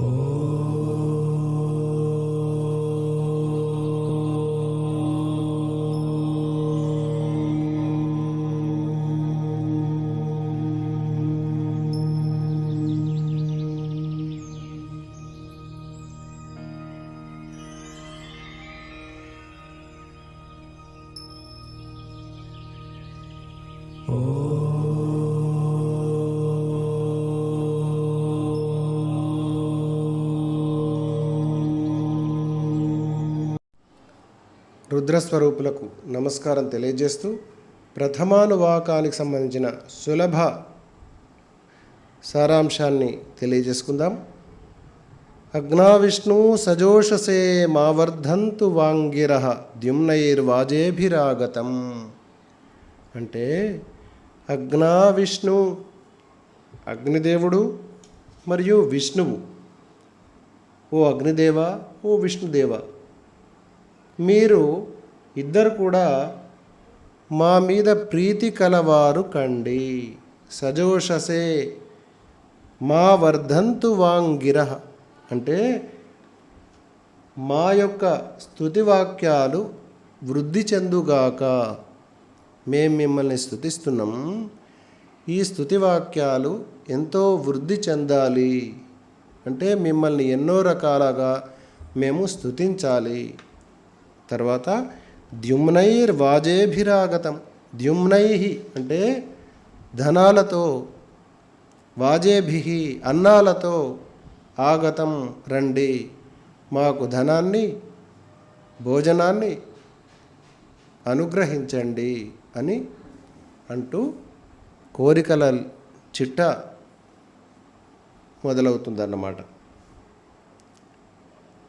Oh. రుద్రస్వరూపులకు నమస్కారం తెలియజేస్తూ ప్రథమానువాకానికి సంబంధించిన సులభ సారాంశాన్ని తెలియజేసుకుందాం. అగ్నావిష్ణు సజోషసే మావర్ధంతు వాంగిర ద్యుమ్నైర్వాజేభిరాగతం. అంటే అగ్నావిష్ణు అగ్నిదేవుడు మరియు విష్ణువు. ఓ అగ్నిదేవ ఓ విష్ణుదేవ మీరు ఇద్దరు కూడా మా మీద ప్రీతి కలవారు కండి. సజోషసే మా వర్ధంతు వాంగిర అంటే మా యొక్క స్థుతివాక్యాలు వృద్ధి చెందుగాక మేము మిమ్మల్ని స్థుతిస్తున్నాం ఈ స్థుతివాక్యాలు ఎంతో వృద్ధి చెందాలి. అంటే మిమ్మల్ని ఎన్నో రకాలుగా మేము స్థుతించాలి తర్వాత ద్యుమ్నైర్ వాజేభిరాగతం ద్యుమ్నై అంటే ధనాలతో వాజేభి అన్నాలతో ఆగతం రండి. మాకు ధనాన్ని భోజనాన్ని అనుగ్రహించండి అని అంటూ కోరికల చిట్ట మొదలవుతుందన్నమాట.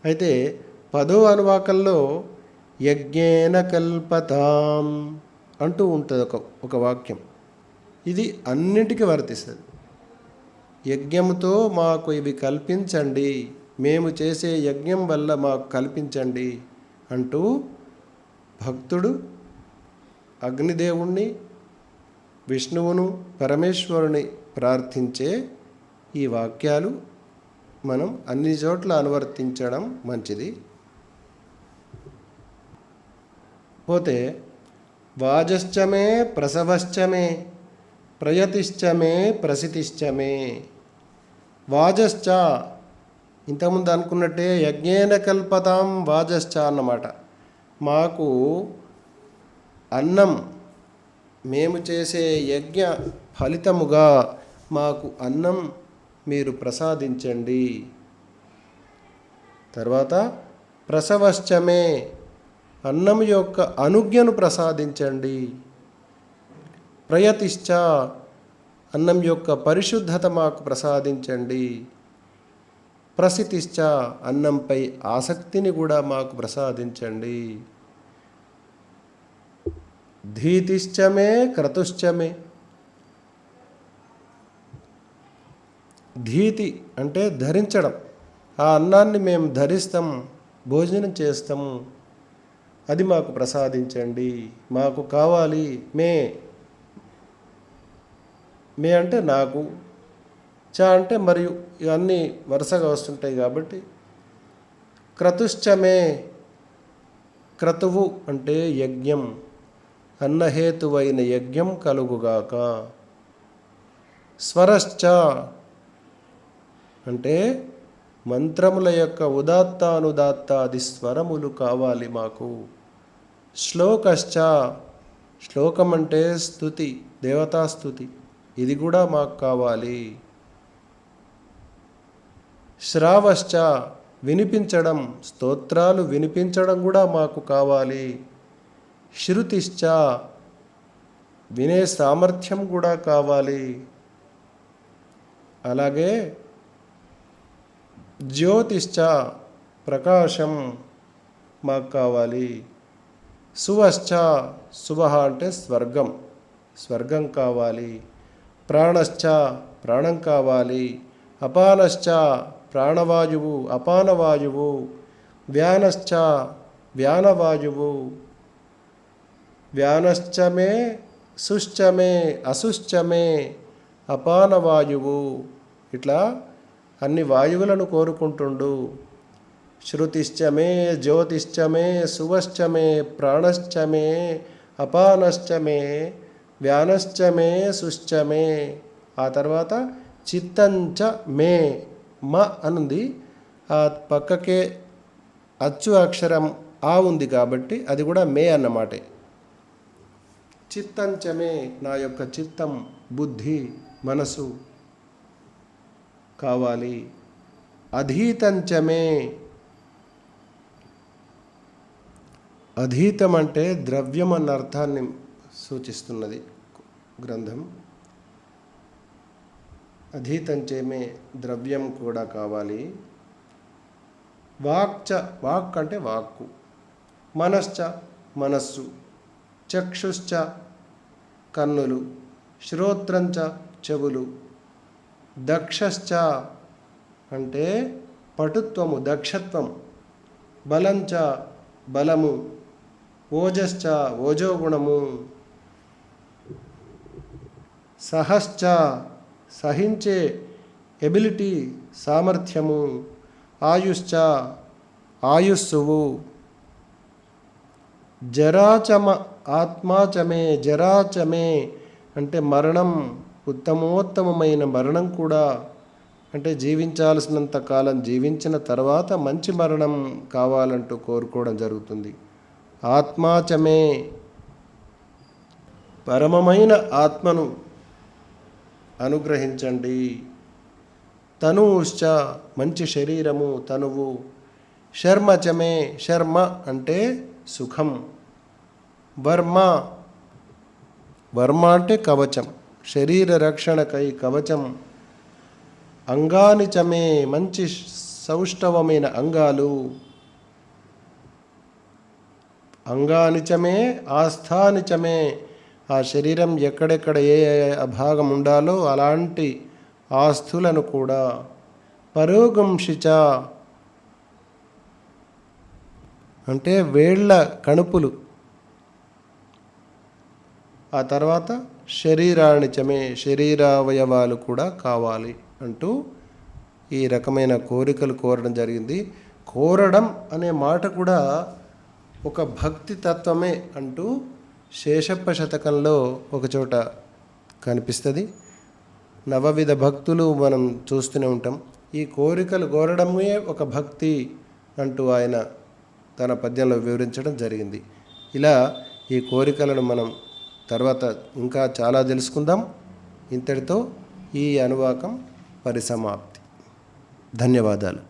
అయితే పదో అనువాకంలో యజ్ఞేన కల్పతాం అంటూ ఉంటుంది ఒక ఒక వాక్యం. ఇది అన్నిటికీ వర్తిస్తుంది. యజ్ఞముతో మాకు ఇవి కల్పించండి. మేము చేసే యజ్ఞం వల్ల మాకు కల్పించండి అంటూ భక్తుడు అగ్నిదేవుణ్ణి విష్ణువును పరమేశ్వరుని ప్రార్థించే ఈ వాక్యాలు మనం అన్ని చోట్ల అనువర్తించడం మంచిది. పోతే వాజశ్చమే ప్రసవశ్చమే ప్రయతిశ్చమే ప్రసితిశ్చమే వాజశ్చ ఇంతకుముందు అనుకున్నట్టే యజ్ఞేన కల్పతాం వాజశ్చ అన్నమాట. మాకు అన్నం మేము చేసే యజ్ఞ ఫలితముగా మాకు అన్నం మీరు ప్రసాదించండి. తర్వాత ప్రసవశ్చమే అన్నం యొక్క అనుజ్ఞను ప్రసాదించండి. ప్రయతిష్ట అన్నం యొక్క పరిశుద్ధత మాకు ప్రసాదించండి. ప్రసితిష్ట అన్నంపై ఆసక్తిని కూడా మాకు ప్రసాదించండి. ధీతిశ్చమే క్రతుశ్చమే ధీతి అంటే ధరించడం. ఆ అన్నాన్ని మేము ధరిస్తాం భోజనం చేస్తాము. అది మాకు ప్రసాదించండి. మాకు కావాలి మే. మే అంటే నాకు. చ అంటే మరియు ఇవన్నీ వరుసగా వస్తుంటాయి కాబట్టి క్రతుశ్చమే క్రతువు అంటే యజ్ఞం. అన్నహేతువైన యజ్ఞం కలుగుగాక. స్వరశ్చ అంటే మంత్రముల యొక్క ఉదాత్తానుదాత్తాది స్వరములు కావాలి మాకు. శ్లోకశ్చ శ్లోకం అంటే స్థుతి దేవతాస్థుతి ఇది కూడా మాకు కావాలి. శ్రావశ్చ వినిపించడం స్తోత్రాలు వినిపించడం కూడా మాకు కావాలి. శృతిశ్చ వినే సామర్థ్యం కూడా కావాలి. అలాగే జ్యోతిశ్చ ప్రకాశం మాకు కావాలి. సువశ్చ శుభ అంటే స్వర్గం. స్వర్గం కావాలి. ప్రాణశ్చ ప్రాణం కావాలి. అపానశ్చ ప్రాణవాయువు అపానవాయువు. వ్యానశ్చ వ్యానవాయువు. వ్యానశ్చమే సుశ్చమే అసుశ్చమే అపానవాయువు. ఇట్లా అన్ని వాయువులను కోరుకుంటుండు. శృతిశ్చ మే జ్యోతిశ్చ మే శువశ్చమే ప్రాణశ్చ మే అపానశ్చ మే వ్యానశ్చ మే సుశ్చ మే ఆ తర్వాత చిత్తంచ మే మ అనుంది. ఆ పక్కకే అచ్చు అక్షరం ఆ ఉంది కాబట్టి అది కూడా మే అన్నమాటే. చిత్తంచమే నా యొక్క చిత్తం బుద్ధి మనసు కావాలి. అధీతంచమే అధీతం అంటే ద్రవ్యం అన్న అర్థాన్ని సూచిస్తున్నది గ్రంథం. అధీతంచేమే ద్రవ్యం కూడా కావాలి. వాక్చ వాక్ అంటే వాక్కు. మనశ్చ మనస్సు. చక్షుశ్చ కన్నులు. శ్రోత్రంచ చెవులు. దక్షశ్చ అంటే పటుత్వము దక్షత్వం. బలంచ బలము. ఓజశ్చ ఓజోగుణము సహశ్చ సహించే ఎబిలిటీ సామర్థ్యము. ఆయుశ్చ ఆయుస్సువు. జరాచమ ఆత్మాచమే జరాచమే అంటే మరణం ఉత్తమోత్తమమైన మరణం కూడా అంటే జీవించాల్సినంత కాలం జీవించిన తర్వాత మంచి మరణం కావాలంటూ కోరుకోవడం జరుగుతుంది. ఆత్మాచమే పరమమైన ఆత్మను అనుగ్రహించండి. తనుశ్చ మంచి శరీరము తనువు. శర్మచమే శర్మ అంటే సుఖం. వర్మ వర్మ అంటే కవచం. శరీర రక్షణకై కవచం. అంగాని చమే మంచి సౌష్ఠవమైన అంగాలు. అంగానిచమే ఆస్థానిచమే. ఆ శరీరం ఎక్కడెక్కడ ఏ ఏ భాగం ఉండాలో అలాంటి ఆస్తులను కూడా. పరోగంశిచ. అంటే వేళ్ళ కణుపులు. ఆ తర్వాత శరీరాణిచమే శరీరావయవాలు కూడా కావాలి అంటూ ఈ రకమైన కోరికలు కోరడం జరిగింది. కోరడం అనే మాట కూడా ఒక భక్తి తత్వమే అంటూ శేషప్ప శతకంలో ఒకచోట కనిపిస్తుంది. నవవిధ భక్తులు మనం చూస్తూనే ఉంటాం. ఈ కోరికలు కోరడమే ఒక భక్తి అంటూ ఆయన తన పద్యంలో వివరించడం జరిగింది. ఇలా ఈ కోరికలను మనం తర్వాత ఇంకా చాలా తెలుసుకుందాం. ఇంతటితో ఈ అనువాకం పరిసమాప్తి. ధన్యవాదాలు.